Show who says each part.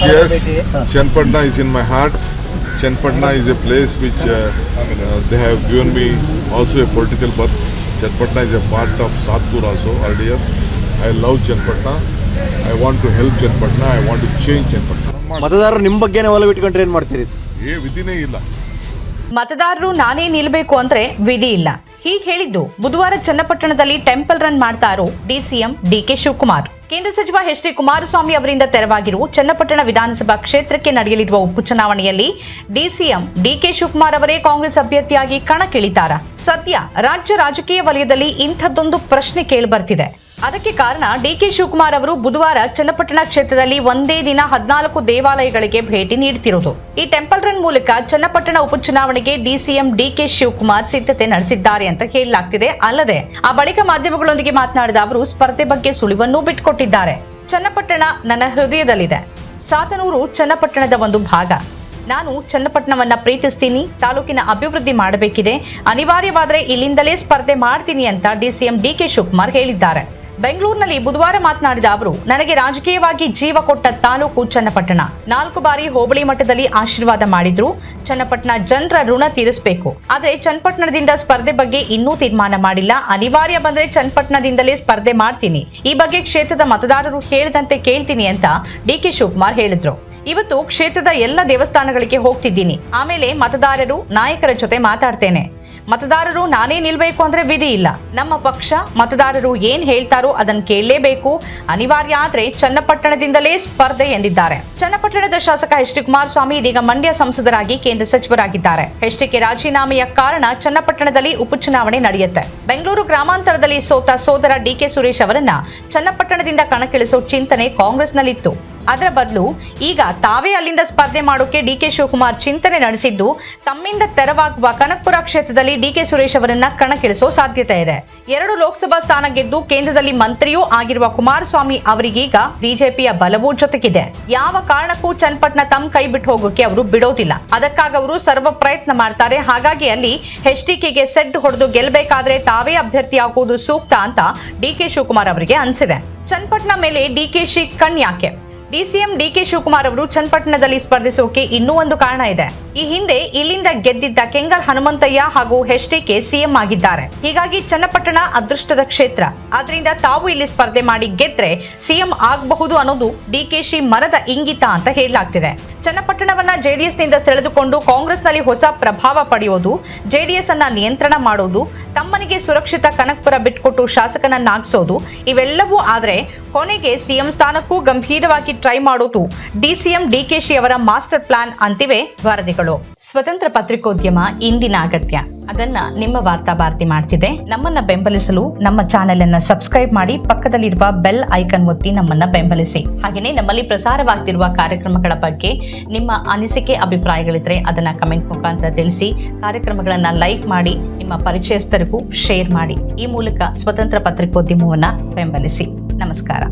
Speaker 1: Yes, yes. Chenpatna is in my heart. Chenpatna is a place which uh, uh, they have given me also a political birth. Chenpatna is a part of Satpur also, RDF. I love Chenpatna. I want to help Chenpatna. I want to change Chenpatna.
Speaker 2: ಮತದಾರರು ನಿಮ್ಮ ಬಗ್ಗೆನೇ ಒಲವು ಇಟ್ಕೊಂಡ್ರೆ ಏನ್ ಮಾಡ್ತೀರಿ sir
Speaker 1: ಏ ವಿಧಿನೇ ಇಲ್ಲ
Speaker 3: ಮತದಾರರು ನಾನೇ ನಿಲ್ಬೇಕು ಅಂದ್ರೆ ವಿಧಿ ಇಲ್ಲ ಹೀಗೆ ಹೇಳಿದ್ದು, ಬುಧವಾರ ಚನ್ನಪಟ್ಟಣದಲ್ಲಿ ಟೆಂಪಲ್ ರನ್ ಮಾಡ್ತಾ ಇರೋ ಡಿಸಿಎಂ ಡಿಕೆ ಶಿವಕುಮಾರ್. ಕೇಂದ್ರ ಸಚಿವ ಎಚ್ ಡಿ ಕುಮಾರಸ್ವಾಮಿ ಅವರಿಂದ ತೆರವಾಗಿರುವ ಚನ್ನಪಟ್ಟಣ ವಿಧಾನಸಭಾ ಕ್ಷೇತ್ರಕ್ಕೆ ನಡೆಯಲಿರುವ ಉಪಚುನಾವಣೆಯಲ್ಲಿ ಡಿಸಿಎಂ ಡಿಕೆ ಶಿವಕುಮಾರ್ ಅವರೇ ಕಾಂಗ್ರೆಸ್ ಅಭ್ಯರ್ಥಿಯಾಗಿ ಕಣಕ್ಕಿಳಿತಾರ. ಸದ್ಯ ರಾಜ್ಯ ರಾಜಕೀಯ ವಲಯದಲ್ಲಿ ಇಂಥದ್ದೊಂದು ಪ್ರಶ್ನೆ ಕೇಳಿಬರ್ತಿದೆ ಅದಕ್ಕೆ ಕಾರಣ ಡಿಕೆ ಶಿವಕುಮಾರ್ ಅವರು ಬುಧವಾರ ಚನ್ನಪಟ್ಟಣ ಕ್ಷೇತ್ರದಲ್ಲಿ ಒಂದೇ ದಿನ ಹದಿನಾಲ್ಕು ದೇವಾಲಯಗಳಿಗೆ ಭೇಟಿ ನೀಡುತ್ತಿರುವುದು. ಈ ಟೆಂಪಲ್ ರನ್ ಮೂಲಕ ಚನ್ನಪಟ್ಟಣ ಉಪಚುನಾವಣೆಗೆ ಡಿಸಿಎಂ ಡಿಕೆ ಶಿವಕುಮಾರ್ ಸಿದ್ಧತೆ ನಡೆಸಿದ್ದಾರೆ ಅಂತ ಹೇಳಲಾಗ್ತಿದೆ. ಅಲ್ಲದೆ, ಆ ಬಳಿಕ ಮಾಧ್ಯಮಗಳೊಂದಿಗೆ ಮಾತನಾಡಿದ ಅವರು, ಸ್ಪರ್ಧೆ ಬಗ್ಗೆ ಸುಳಿವನ್ನೂ ಬಿಟ್ಟುಕೊಟ್ಟಿದ್ದಾರೆ. ಚನ್ನಪಟ್ಟಣ ನನ್ನ ಹೃದಯದಲ್ಲಿದೆ. ಸಾತನೂರು ಚನ್ನಪಟ್ಟಣದ ಒಂದು ಭಾಗ. ನಾನು ಚನ್ನಪಟ್ಟಣವನ್ನ ಪ್ರೀತಿಸ್ತೀನಿ, ತಾಲೂಕಿನ ಅಭಿವೃದ್ಧಿ ಮಾಡಬೇಕಿದೆ. ಅನಿವಾರ್ಯವಾದರೆ ಇಲ್ಲಿಂದಲೇ ಸ್ಪರ್ಧೆ ಮಾಡ್ತೀನಿ ಅಂತ ಡಿಸಿಎಂ ಡಿಕೆ ಶಿವಕುಮಾರ್ ಹೇಳಿದ್ದಾರೆ. ಬೆಂಗಳೂರಿನಲ್ಲಿ ಬುಧವಾರ ಮಾತನಾಡಿದ ಅವರು, ನನಗೆ ರಾಜಕೀಯವಾಗಿ ಜೀವ ಕೊಟ್ಟ ತಾಲೂಕು ಚನ್ನಪಟ್ಟಣ. ನಾಲ್ಕು ಬಾರಿ ಹೋಬಳಿ ಮಟ್ಟದಲ್ಲಿ ಆಶೀರ್ವಾದ ಮಾಡಿದ್ರು. ಚನ್ನಪಟ್ಟಣ ಜನರ ಋಣ ತೀರಿಸಬೇಕು. ಆದರೆ ಚನ್ನಪಟ್ಟಣದಿಂದ ಸ್ಪರ್ಧೆ ಬಗ್ಗೆ ಇನ್ನೂ ತೀರ್ಮಾನ ಮಾಡಿಲ್ಲ. ಅನಿವಾರ್ಯ ಬಂದ್ರೆ ಚನ್ನಪಟ್ಟಣದಿಂದಲೇ ಸ್ಪರ್ಧೆ ಮಾಡ್ತೀನಿ. ಈ ಬಗ್ಗೆ ಕ್ಷೇತ್ರದ ಮತದಾರರು ಹೇಳಿದಂತೆ ಕೇಳ್ತೀನಿ ಅಂತ ಡಿ ಕೆ ಶಿವಕುಮಾರ್ ಹೇಳಿದ್ರು. ಇವತ್ತು ಕ್ಷೇತ್ರದ ಎಲ್ಲ ದೇವಸ್ಥಾನಗಳಿಗೆ ಹೋಗ್ತಿದ್ದೀನಿ. ಆಮೇಲೆ ಮತದಾರರು, ನಾಯಕರ ಜೊತೆ ಮಾತಾಡ್ತೇನೆ. ಮತದಾರರು ನಾನೇ ನಿಲ್ಬೇಕು ಅಂದ್ರೆ ವಿಧಿ ಇಲ್ಲ. ನಮ್ಮ ಪಕ್ಷ ಮತದಾರರು ಏನ್ ಹೇಳ್ತಾರೋ ಅದನ್ನ ಕೇಳಲೇಬೇಕು. ಅನಿವಾರ್ಯ ಆದ್ರೆ ಚನ್ನಪಟ್ಟಣದಿಂದಲೇ ಸ್ಪರ್ಧೆ ಎಂದಿದ್ದಾರೆ. ಚನ್ನಪಟ್ಟಣದ ಶಾಸಕ ಎಚ್ ಡಿ ಕುಮಾರಸ್ವಾಮಿ ಇದೀಗ ಮಂಡ್ಯ ಸಂಸದರಾಗಿ ಕೇಂದ್ರ ಸಚಿವರಾಗಿದ್ದಾರೆ. ಎಚ್ ಡಿಕೆ ರಾಜೀನಾಮೆಯ ಕಾರಣ ಚನ್ನಪಟ್ಟಣದಲ್ಲಿ ಉಪಚುನಾವಣೆ ನಡೆಯುತ್ತೆ. ಬೆಂಗಳೂರು ಗ್ರಾಮಾಂತರದಲ್ಲಿ ಸೋತ ಸೋದರ ಡಿಕೆ ಸುರೇಶ್ ಅವರನ್ನ ಚನ್ನಪಟ್ಟಣದಿಂದ ಕಣಕ್ಕಿಳಿಸೋ ಚಿಂತನೆ ಕಾಂಗ್ರೆಸ್ನಲ್ಲಿತ್ತು. ಅದರ ಬದಲು ಈಗ ತಾವೇ ಅಲ್ಲಿಂದ ಸ್ಪರ್ಧೆ ಮಾಡೋಕೆ ಡಿಕೆ ಶಿವಕುಮಾರ್ ಚಿಂತನೆ ನಡೆಸಿದ್ದು, ತಮ್ಮಿಂದ ತೆರವಾಗುವ ಕನಕಪುರ ಕ್ಷೇತ್ರದಲ್ಲಿ ಡಿಕೆ ಸುರೇಶ್ ಅವರನ್ನ ಕಣಕ್ಕಿಳಿಸೋ ಸಾಧ್ಯತೆ ಇದೆ. ಎರಡು ಲೋಕಸಭಾ ಸ್ಥಾನ ಗೆದ್ದು ಕೇಂದ್ರದಲ್ಲಿ ಮಂತ್ರಿಯೂ ಆಗಿರುವ ಕುಮಾರಸ್ವಾಮಿ ಅವರಿಗೀಗ ಬಿಜೆಪಿಯ ಬಲವೂ ಜೊತೆಗಿದೆ. ಯಾವ ಕಾರಣಕ್ಕೂ ಚನ್ನಪಟ್ಟಣ ತಮ್ಮ ಕೈ ಬಿಟ್ಟು ಹೋಗೋಕೆ ಅವರು ಬಿಡೋದಿಲ್ಲ. ಅದಕ್ಕಾಗಿ ಅವರು ಸರ್ವ ಪ್ರಯತ್ನ ಮಾಡ್ತಾರೆ. ಹಾಗಾಗಿ ಅಲ್ಲಿ ಎಚ್ ಡಿಕೆಗೆ ಸೆಡ್ ಹೊಡೆದು ಗೆಲ್ಲಬೇಕಾದ್ರೆ ತಾವೇ ಅಭ್ಯರ್ಥಿ ಆಗುವುದು ಸೂಕ್ತ ಅಂತ ಡಿ ಕೆ ಶಿವಕುಮಾರ್ ಅವರಿಗೆ ಅನಿಸಿದೆ. ಚನ್ನಪಟ್ಟಣ ಮೇಲೆ ಡಿಕೆಶಿ ಕಣ್ ಯಾಕೆ ಡಿಸಿಎಂ ಡಿಕೆ ಶಿವಕುಮಾರ್ ಅವರು ಚನ್ನಪಟ್ಟಣದಲ್ಲಿ ಸ್ಪರ್ಧಿಸೋಕೆ ಇನ್ನೂ ಒಂದು ಕಾರಣ ಇದೆ. ಈ ಹಿಂದೆ ಇಲ್ಲಿಂದ ಗೆದ್ದಿದ್ದ ಕೆಂಗಲ್ ಹನುಮಂತಯ್ಯ ಹಾಗೂ ಎಚ್ಡಿಕೆ ಸಿಎಂ ಆಗಿದ್ದಾರೆ. ಹೀಗಾಗಿ ಚನ್ನಪಟ್ಟಣ ಅದೃಷ್ಟದ ಕ್ಷೇತ್ರ. ಆದ್ರಿಂದ ತಾವು ಇಲ್ಲಿ ಸ್ಪರ್ಧೆ ಮಾಡಿ ಗೆದ್ರೆ ಸಿಎಂ ಆಗಬಹುದು ಅನ್ನೋದು ಡಿಕೆಶಿ ಮರದ ಇಂಗಿತ ಅಂತ ಹೇಳಲಾಗ್ತಿದೆ. ಚನ್ನಪಟ್ಟಣವನ್ನ ಜೆಡಿಎಸ್ನಿಂದ ಸೆಳೆದುಕೊಂಡು ಕಾಂಗ್ರೆಸ್ನಲ್ಲಿ ಹೊಸ ಪ್ರಭಾವ ಪಡೆಯೋದು ಜೆಡಿಎಸ್ ಅನ್ನ ನಿಯಂತ್ರಣ ಮಾಡೋದು, ತಮ್ಮನಿಗೆ ಸುರಕ್ಷಿತ ಕನಕಪುರ ಬಿಟ್ಕೊಟ್ಟು ಶಾಸಕನನ್ನಾಗಿಸೋದು ಇವೆಲ್ಲವೂ ಆದರೆ ಕೊನೆಗೆ ಸಿಎಂ ಸ್ಥಾನಕ್ಕೂ ಗಂಭೀರವಾಗಿ ಟ್ರೈ ಮಾಡೋದು ಡಿಸಿಎಂ ಡಿಕೆಶಿ ಅವರ ಮಾಸ್ಟರ್ ಪ್ಲಾನ್ ಅಂತಿವೆ ವರದಿಗಳು. ಸ್ವತಂತ್ರ ಪತ್ರಿಕೋದ್ಯಮ ಇಂದಿನ ಅಗತ್ಯ. ಅದನ್ನ ನಿಮ್ಮ ವಾರ್ತಾ ಭಾರತಿ ಮಾಡ್ತಿದೆ. ನಮ್ಮನ್ನ ಬೆಂಬಲಿಸಲು ನಮ್ಮ ಚಾನೆಲ್ ಅನ್ನ ಸಬ್ಸ್ಕ್ರೈಬ್ ಮಾಡಿ ಪಕ್ಕದಲ್ಲಿರುವ ಬೆಲ್ ಐಕನ್ ಒತ್ತಿ ನಮ್ಮನ್ನ ಬೆಂಬಲಿಸಿ. ಹಾಗೆಯೇ ನಮ್ಮಲ್ಲಿ ಪ್ರಸಾರವಾಗ್ತಿರುವ ಕಾರ್ಯಕ್ರಮಗಳ ಬಗ್ಗೆ ನಿಮ್ಮ ಅನಿಸಿಕೆ, ಅಭಿಪ್ರಾಯಗಳಿದ್ರೆ ಅದನ್ನ ಕಮೆಂಟ್ ಮುಖಾಂತರ ತಿಳಿಸಿ. ಕಾರ್ಯಕ್ರಮಗಳನ್ನ ಲೈಕ್ ಮಾಡಿ, ನಿಮ್ಮ ಪರಿಚಯಸ್ಥರಿಗೂ ಶೇರ್ ಮಾಡಿ. ಈ ಮೂಲಕ ಸ್ವತಂತ್ರ ಪತ್ರಿಕೋದ್ಯಮವನ್ನ ಬೆಂಬಲಿಸಿ. ನಮಸ್ಕಾರ.